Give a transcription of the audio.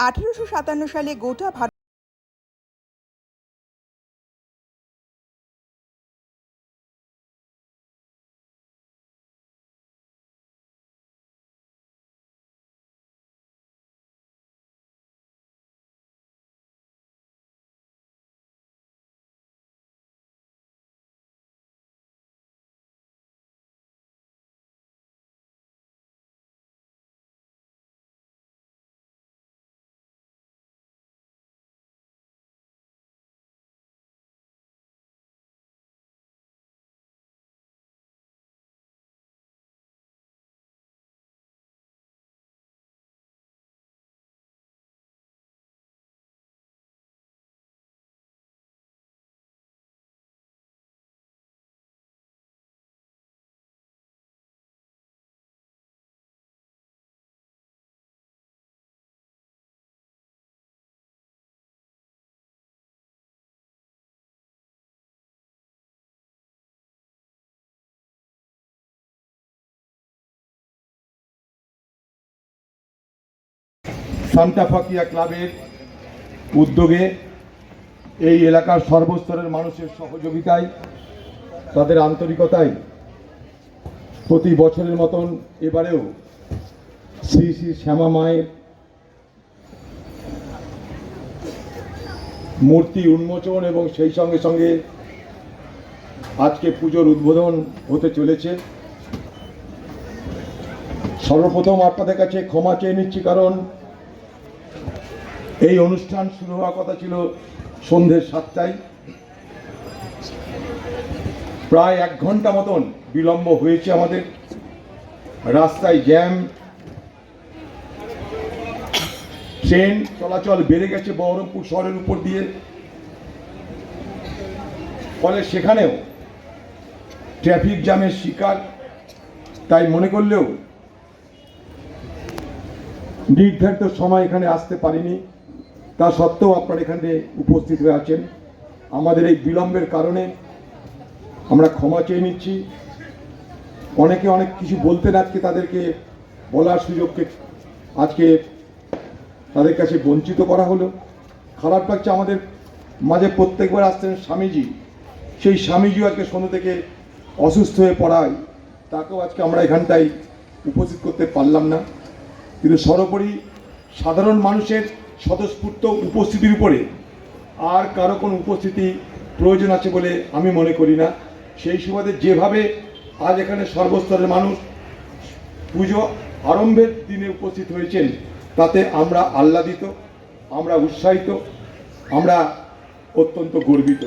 আঠারোশো সাতান্ন সালে গোটা ভারত সান্টাফাকিয়া ক্লাবের উদ্যোগে এই এলাকার সর্বস্তরের মানুষের সহযোগিতায়, তাদের আন্তরিকতায় প্রতি বছরের মতন এবারেও শ্রী শ্রী শ্যামা মায়ের মূর্তি উন্মোচন এবং সেই সঙ্গে সঙ্গে আজকে পুজোর উদ্বোধন হতে চলেছে। সর্বপ্রথম আপনাদের কাছে ক্ষমা চেয়ে নিচ্ছি কারণ এই অনুষ্ঠান শুরু হওয়ার কথা ছিল সন্ধে সাতটায়। প্রায় এক ঘণ্টা মতন বিলম্ব হয়েছে আমাদের। রাস্তায় জ্যাম, ট্রেন চলাচল বেড়ে গেছে বহরমপুর শহরের উপর দিয়ে। ফলে সেখানেও ট্রাফিক জ্যামের শিকার। তাই মনে করলেও নির্ধারিত সময় এখানে আসতে পারিনি। তা সত্ত্বেও আপনারা এখানে উপস্থিত হয়ে আছেন। আমাদের এই বিলম্বের কারণে আমরা ক্ষমা চেয়ে নিচ্ছি। অনেকে অনেক কিছু বলতেন আজকে তাদেরকে বলার সুযোগকে আজকে তাদের কাছে বঞ্চিত করা হলো। খারাপ লাগছে আমাদের মাঝে প্রত্যেকবার আসতেন স্বামীজি। সেই স্বামীজিও আজকে সন্ধ্যে থেকে অসুস্থ হয়ে পড়ায়। তাকেও আজকে আমরা এখানটায় উপস্থিত করতে পারলাম না। কিন্তু সর্বোপরি সাধারণ মানুষের স্বতঃস্ফূর্ত উপস্থিতির উপরে আর কারও কোনো উপস্থিতি প্রয়োজন আছে বলে আমি মনে করি না। সেই সুবাদে যেভাবে আজ এখানে সর্বস্তরের মানুষ পুজো আরম্ভের দিনে উপস্থিত হয়েছেন, তাতে আমরা আহ্লাদিত, আমরা উৎসাহিত, আমরা অত্যন্ত গর্বিত।